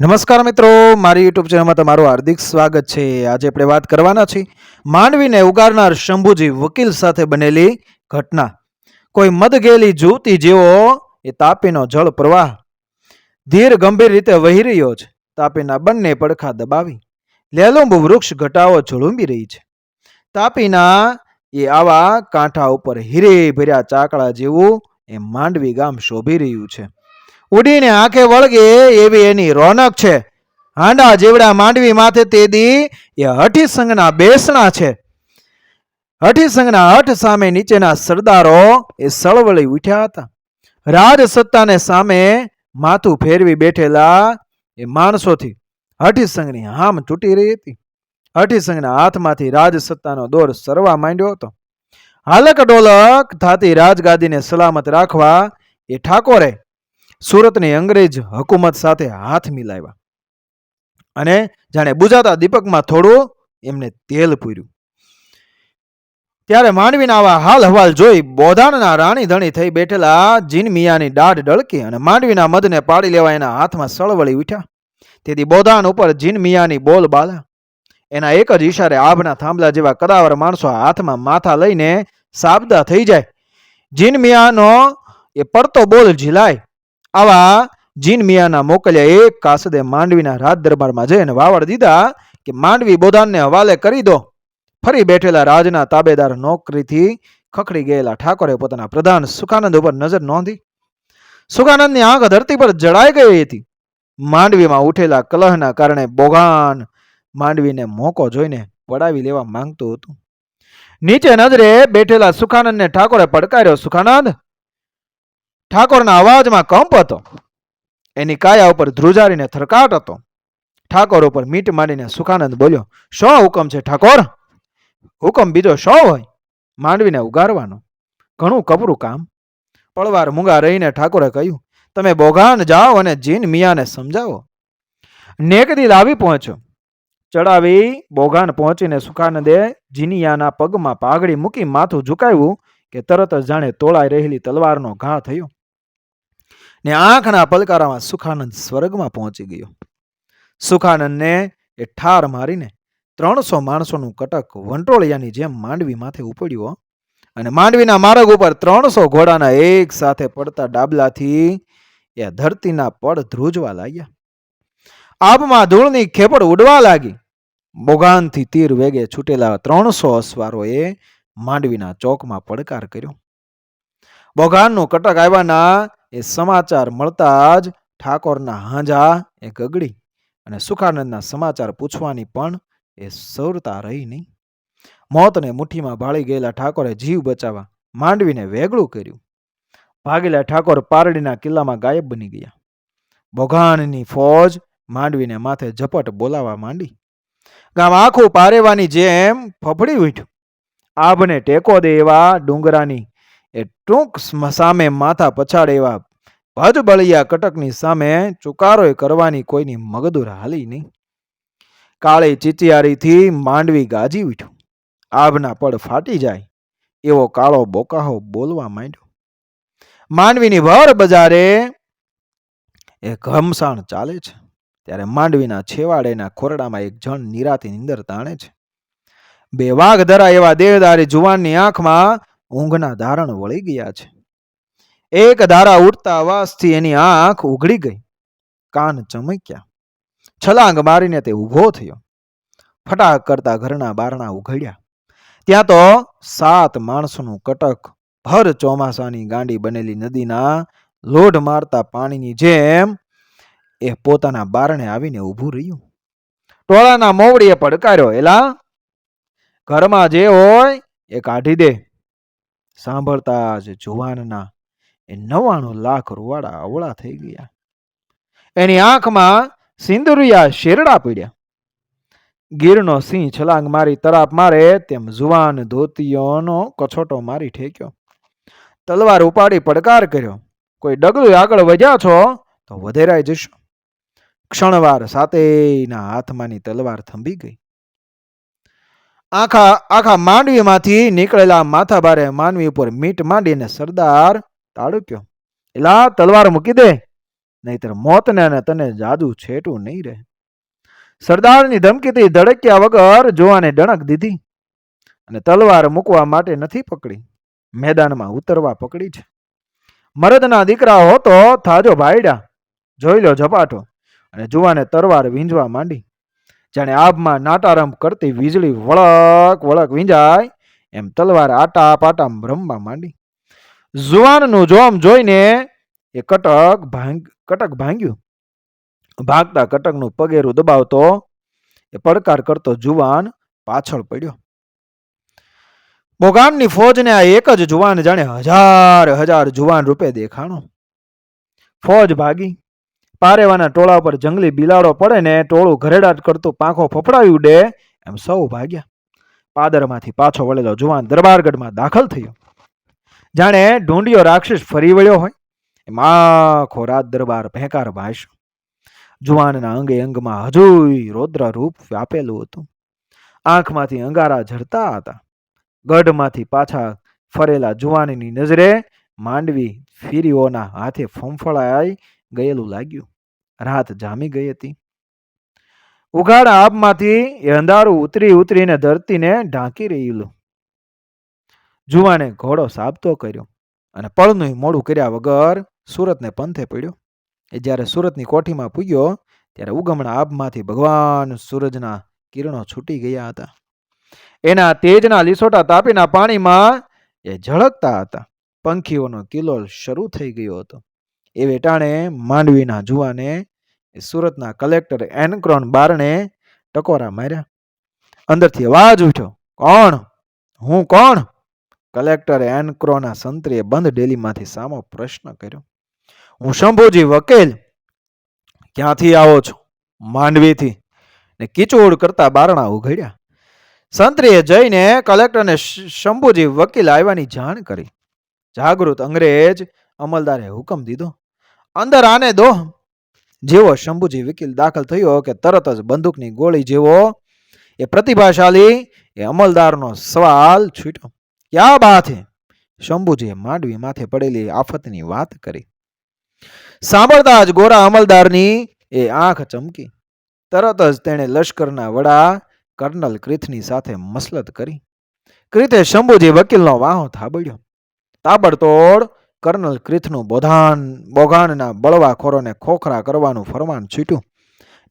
નમસ્કાર મિત્રો, મારી યુટ્યુબ ચેનલમાં તમારું હાર્દિક સ્વાગત છે. આજે આપણે વાત કરવાના છીએ માંડવીને ઉગારનાર શંભુજી વકીલ સાથે બનેલી ઘટના. કોઈ મદગેલી જૂતી જેવો એ તાપીનો જળ પ્રવાહ. ધીર ગંભીર રીતે વહી રહ્યો છે. તાપીના બંને પડખા દબાવી. લેલુંબ વૃક્ષ ઘટાઓ ઝળુંબી રહી છે. તાપીના એ આવા કાંઠા ઉપર હીરે ભર્યા ચાકડા જેવું એ માંડવી ગામ શોભી રહ્યું છે. ઉડીને આંખે વળગે એવી એની રોનક છે. હાંડા જેવડા માંડવી માથે તે દી એ હઠી બેસણા છે. હઠી સંઘના હઠ સામે નીચેના સરદારો એ સળવળી ઉઠ્યા હતા. રાજ સત્તાને સામે માથું ફેરવી બેઠેલા એ માણસોથી હઠી હામ તૂટી રહી હતી. હઠી સંઘના હાથમાંથી રાજ સત્તાનો દોર સરવા માંડ્યો હતો. હાલક ડોલક થતી રાજગાદીને સલામત રાખવા એ ઠાકોરે સુરતની અંગ્રેજ હકુમત સાથે હાથ મિલાવ્યા. અને જાણે બુજાતા દીપકમાં થોડું એમને તેલ પૂર્યું. ત્યારે માંડવીના આવા હાલ હવાલ જોઈ બોધાણના રાણી ધણી થઈ બેઠેલા જીન મિયાની દાઢ ડળકી અને માંડવીના મધને પાડી લેવા એના હાથમાં સળવળી ઉઠ્યા. તેથી બોધાણ ઉપર જીન મિયાની બોલ બાલા. એના એક જ ઈશારે આભના થાંભલા જેવા કદાવર માણસો હાથમાં માથા લઈને સાબદા થઈ જાય. જીન મિયાનો એ પડતો બોલ ઝીલાય. આવા જીન મિયાના મોકલ્યા એક કાસદે માંડવીના રાજ દરબારમાં જઈને વાવડ દીધા કે માંડવી બોધાનને હવાલે કરી દો. ફરી બેઠેલા રાજના તાબેદાર નોકરીથી ખખડી ગયેલા ઠાકોરે પોતાના પ્રધાન સુખાનંદ ઉપર નજર નોંધી. સુખાનંદની આંખ ધરતી પર જડાઈ ગઈ હતી. માંડવીમાં ઉઠેલા કલહના કારણે બોગાન માંડવીને મોકો જોઈને પડાવી લેવા માંગતું હતું. નીચે નજરે બેઠેલા સુખાનંદને ઠાકોરે પડકાર્યો, સુખાનંદ ઠાકોરના અવાજમાં કંપ હતો. એની કાયા ઉપર ધ્રુજારીને થરકાટ હતો. ઠાકોર ઉપર મીટ માંડીને સુખાનંદ બોલ્યો, શો હુકમ છે ઠાકોર? હુકમ બીજો શો હોય? માંડવીને ઉગારવાનો. ઘણું કપરું કામ. પળવાર મૂંગા રહીને ઠાકોરે કહ્યું, તમે બોગાન જાઓ અને જીન મિયાને સમજાવો. નેકદી આવી પહોંચ્યો. ચડાવી બોગાન પહોંચીને સુખાનંદે જીનિયાના પગમાં પાઘડી મૂકી માથું ઝુકાવ્યું કે તરત જ જાણે તોળાઈ રહેલી તલવારનો ઘા થયો. ને આંખના પલકારામાં સુખાનંદ સ્વર્ગમાં પહોંચી ગયો. સુખાનંદને એ ઠાર મારીને ત્રણસો માણસોનું કટક વંટોળિયાની જેમ માંડવી માથે ઉપડ્યો અને માંડવીના માર્ગ ઉપર ત્રણસો ઘોડાના એક સાથે પડતા ડાબલાથી એ ધરતીના પડ ધ્રુજવા લાગ્યા. આબમાં ધૂળની ખેપડ ઉડવા લાગી. બોગાનથી તીર વેગે છૂટેલા ત્રણસો અસવારોએ માંડવીના ચોકમાં પડકાર કર્યો. બોગાનનું કટક આવ્યાના એ સમાચાર મળતા જ ઠાકોરના હાંજા એ ગગડી અને સુખાનંદના સમાચાર પૂછવાની પણ એ સૌરતા રહી નહીં. મોતને મુઠ્ઠીમાં ભાળી ગયેલા ઠાકોરે જીવ બચાવવા માંડવીને વેગળું કર્યું. ભાગેલા ઠાકોર પારડીના કિલ્લામાં ગાયબ બની ગયા. બોઘાણની ફોજ માંડવીને માથે ઝપટ બોલાવા માંડી. ગામ આખું પારેવાની જેમ ફફડી ઉઠ્યું. આભને ટેકો દે એવા ડુંગરાની એ ટૂંક સામે માથા પછાડે એવા ભજ બળિયા કટકની સામે ચુકારોય કરવાની કોઈની મગદૂર હાલી નહીં. કાળી ચિચિયારીથી માંડવી ગાજી ઉઠ્યું. આભના પડ ફાટી જાય, એવો કાળો બોકાહો બોલવા માંડ્યો. માંડવીની ભર બજારે એ ઘમસાણ ચાલે છે. ત્યારે માંડવીના છેવાડેના ખોરડામાં એક જણ નિરાતી નિંદર તાણે છે. બે વાઘ ધરા એવા દેહદારી જુવાનની આંખમાં ઊંઘના ધારણ વળી ગયા છે. એક ધારા ઉઠતા અવાજથી એની આંખ ઉઘડી ગઈ. કાન ચમક્યા. છલાંગ મારીને તે ઊભો થયો. ફટાક કરતા ઘરના બારણા ઉઘડ્યા. ત્યાં તો સાત માણસોનું કટક, ભર ચોમાસાની ગાંડી બનેલી નદીના લોઢ મારતા પાણીની જેમ એ પોતાના બારણે આવીને ઊભું રહ્યું. ટોળાના મોવડીએ પડકાર્યો, એલા, ઘરમાં જે હોય એ કાઢી દે. સાંભળતા જ જુવાનના એ નવ્વાણું લાખ રૂવાડા અવળા થઈ ગયા. એની આંખમાં સિંદુરિયા શેરડા પીડ્યા. ગીરનો સિંહ છલાંગ મારી તરાપ મારે, તેમ જુવાન ધોતીઓનો કછોટો મારી ઠેક્યો. તલવાર ઉપાડી પડકાર કર્યો. કોઈ ડગલું આગળ વધ્યા છો, તો વધેરાઈ જશો. ક્ષણવાર સાતેયના હાથમાંની તલવાર થંભી ગઈ. આખા આખા માંડવીમાંથી નીકળેલા માથાભારે માનવી ઉપર મીટ માંડીને સરદાર તાળુક્યો. એલા, તલવાર મૂકી દે, નહીતર મોતને અને તને જાદુ છેટું નહીં રહે. સરદારની ધમકીથી ધડક્યા વગર જોવાને ડણક દીધી અને તલવાર મૂકવા માટે નથી પકડી. મેદાનમાં ઉતરવા પકડી છે. મરદના દીકરા હો તો થાજો ભાઈડા, જોઈ લો ઝપાટો. અને જુવાને તરવાર વીંજવા માંડી. જાણે આબમાં નાટારંભ કરતી વીજળી વળક વળક વીંજાય એમ તલવાર આટા પાટા રમવા માંડી. જુવાનનું જોમ જોઈને એ કટક ભાંગ, કટક ભાંગ્યું. ભાગતા કટકનું પગેરું દબાવતો એ પડકાર કરતો જુવાન પાછળ પડ્યો. બોગાનની ફોજને આ એક જ જુવાન જાણે હજાર હજાર જુવાન રૂપે દેખાણો. ફોજ ભાગી. પારેવાના ટોળા પર જંગલી બિલાડો પડે ને ટોળું ઘરેડાટ કરતું પાંખો ફફડાવી ઉડે, એમ સૌ ભાગ્યા. પાદરમાંથી પાછો વળેલો જુવાન દરબારગઢમાં દાખલ થયો. જાણે ઢૂંઢિયો રાક્ષસ ફરી વળ્યો હોય, એમ આખો રાત દરબાર ભેંકાર ભાષ્યો. જુવાનના અંગે અંગમાં હજુય રૌદ્ર રૂપ વ્યાપેલું હતું. આંખમાંથી અંગારા ઝરતા હતા. ગઢમાંથી પાછા ફરેલા જુવાનની નજરે માંડવી ફીરીઓના હાથે ફંફળાઈ ગયેલું લાગ્યું. રાત જામી ગઈ હતી. ઉઘાડા આબમાંથી એ અંધારું ઉતરી ઉતરીને ધરતીને ઢાંકી રહેલું જુવાને ઘોડો સાબતો કર્યો અને પળનું મોડું કર્યા વગર સુરતને પંથે પડ્યો. એ જ્યારે સુરતની કોઠીમાં પૂગ્યો, ત્યારે ઉગમણા આબમાંથી ભગવાન સૂરજના કિરણો છૂટી ગયા હતા. એના તેજના લીસોટા તાપીના પાણીમાં એ ઝળકતા હતા. પંખીઓનો કિલોલ શરૂ થઈ ગયો હતો. એ વેટાણે માંડવીના જુવાને સુરતના કલેક્ટર એનક્રોન બારણે ટકોરા માર્યા. અંદરથી અવાજ ઉઠ્યો, કોણ? હું કોણ? કલેક્ટર એનક્રોના સંતરીએ બંધ ડેલીમાંથી સામો પ્રશ્ન કર્યો. હું શંભુજી વકીલ. ક્યાંથી આવો છો? માંડવીથી. ને કીચોડ કરતા બારણા ઉઘડ્યા. સંતરીએ જઈને કલેક્ટરને શંભુજી વકીલ આવ્યાની જાણ કરી. જાગૃત અંગ્રેજ અમલદારે હુકમ દીધો. અંદર આને દો. જેવો શંભુજી વકીલ દાખલ થયો કે તરત જ બંદૂકની ગોળી જેવો એ પ્રતિભાશાળી, એ અમલદારનો સવાલ છૂટ્યો. ક્યાં બાત હે? શંભુજીએ માંડવી માથે પડેલી આફતની વાત કરી. સાંભળતા જ ગોરા અમલદારની એ આંખ ચમકી. તરત જ તેણે લશ્કરના વડા કર્નલ ક્રિથની સાથે મસલત કરી. ક્રિથે શંભુજી વકીલનો વાહો થાબડ્યો. તાબડતોડ કર્નલ ક્રિથનું બોધાન બોગાનના બળવાખોરોને ખોખરા કરવાનું ફરમાન છૂટ્યું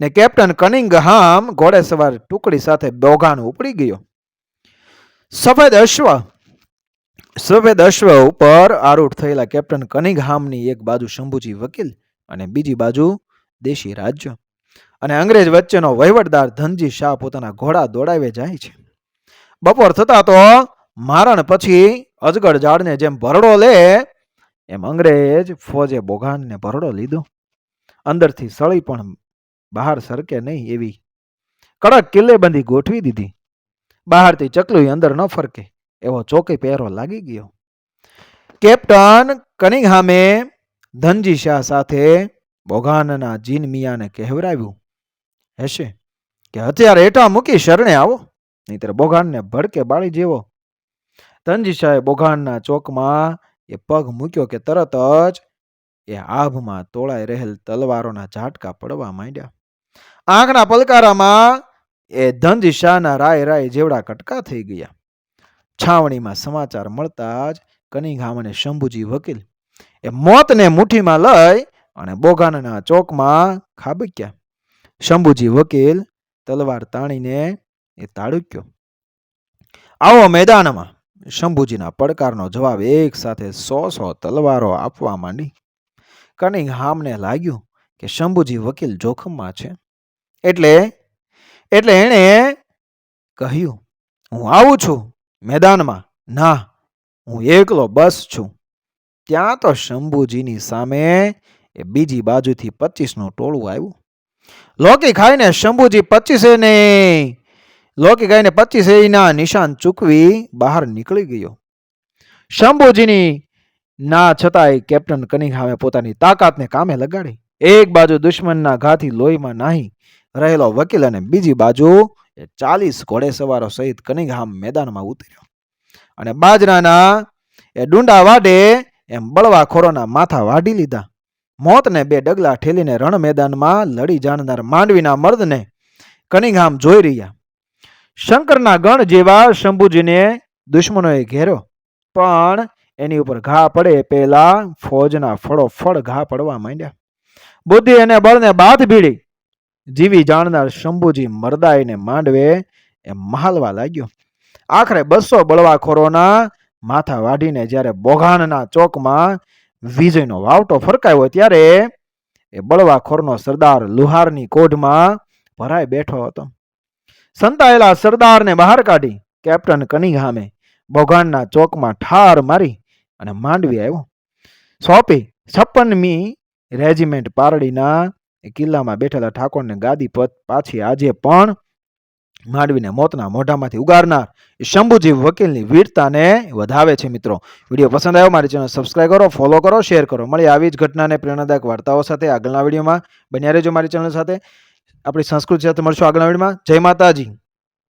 ને કેપ્ટન કનિંગહામ ઘોડેસવાર ટુકડી સાથે બોગાન ઉપડી ગયો. સફેદ અશ્વ સફેદ અશ્વ ઉપર આરૂઢ થયેલા કેપ્ટન કનિંગહામની એક બાજુ શંભુજી વકીલ અને બીજી બાજુ દેશી રાજ્ય અને અંગ્રેજ વચ્ચેનો વહીવટદાર ધનજી શાહ પોતાના ઘોડા દોડાવે જાય છે. બપોર થતા તો મારણ પછી અજગર ઝાડને જેમ ભરડો લે એમ અંગ્રેજ ફોજે બોઘાનને ભરડો લીધો. અંદરથી સળી પણ બહાર સરકે નહીં એવી. કડક કિલ્લેબંધી ગોઠવી દીધી. બહારથી ચકલું અંદર ન ફરકે એવો ચોકી પહેરો લાગી ગયો. કેપ્ટન કનિંગહામે ધનજી શાહ સાથે બોઘાનના જીન મિયાને કહેવરાવ્યું, હશે કે હથિયાર હેઠા મૂકી શરણે આવો, નહીતર બોઘાનને ભડકે બાળી જેવો. ધનજી શાહે બોઘાનના ચોકમાં એ પગ મૂક્યો કે તરત જ એ આભમાં તોળાઈ રહેલ તલવારોના ઝાટકા પડવા માંડ્યા. આંખના પલકારામાં એ ધનજી શાહના રાય રાય જેવડા કટકા થઈ ગયા. છાવણીમાં સમાચાર મળતા જ કનિંઘામ અને શંભુજી વકીલ એ મોતને મુઠ્ઠીમાં લઈ અને બોગાનના ચોકમાં ખાબક્યા. શંભુજી વકીલ તલવાર તાણીને એ તાડુક્યો આવો મેદાનમાં શંભુજીના પડકારનો જવાબ એક સાથે સો સો તલવારો આપવા માંડી. કનિંઘહામને લાગ્યું કે શંભુજી વકીલ જોખમમાં છે. એટલે એટલે એણે કહ્યું, હું આવું છું મેદાનમાં. ના, હું એકલો બસ છું. ત્યાં તો શંભુજીની સામે એ બીજી બાજુથી પચીસનું ટોળું આવ્યું. લોકી ખાઈને શંભુજી પચીસે ને લોકી ગાયને પચીસ ના નિશાન ચૂકવી બહાર નીકળી ગયો. શંભુજીની ના છતાંય કેપ્ટન કનિંઘામે પોતાની તાકાતને કામે લગાડી. એક બાજુ દુશ્મનના ઘાથી લોહીમાં નાહી રહેલો વકીલ અને બીજી બાજુ એ ચાલીસ ઘોડેસવારો સહિત કનિંઘામ મેદાનમાં ઉતર્યો. અને બાજરાના એ ડુંડા વાડે એમ બળવાખોરોના માથા વાઢી લીધા. મોતને બે ડગલા ઠેલીને રણ મેદાનમાં લડી જાણનાર માંડવીના મર્દને કનિંઘામ જોઈ રહ્યા. શંકરના ગણ જેવા શંભુજીને દુશ્મનોએ ઘેરો, પણ એની ઉપર ઘા પડે પહેલા ફોજના ફળો ફળ ઘા પડવા માંડ્યા. બુદ્ધિ અને બળને બાથ ભીડી, જીવી જાણનાર શંભુજી મરદાઈને માંડવે એ મહાલવા લાગ્યો. આખરે બસો બળવાખોરોના માથા વાઢીને જ્યારે બોઘાણના ચોકમાં વિજયનો વાવટો ફરકાયો ત્યારે એ બળવાખોરનો સરદાર લુહારની કોઢમાં ભરાઈ બેઠો હતો. સંતાયેલા સરદારને બહાર કાઢી કેપ્ટન કનિંઘામે બોઘાણના ચોકમાં ઠાર મારી અને માંડવી આવ્યો. સોંપી છપ્પનમી રેજિમેન્ટ પારડીના કિલ્લામાં બેઠેલા ઠાકોરને ગાદી પદ પાછી આજે પણ માંડવીને મોતના મોઢામાંથી ઉગારનાર શંભુજી વકીલની વીરતાને વધાવે છે મિત્રો. વીડિયો પસંદ આવ્યો મારી ચેનલ સબસ્ક્રાઈબ કરો, ફોલો કરો, શેર કરો. મળી આવી જ ઘટનાને પ્રેરણાદાયક વાર્તાઓ સાથે આગળના વિડીયોમાં. બન્યા રહેજો મારી ચેનલ સાથે. આપણી સંસ્કૃતિ સાથે મળશું આગળના વિડીયોમાં. જય માતાજી.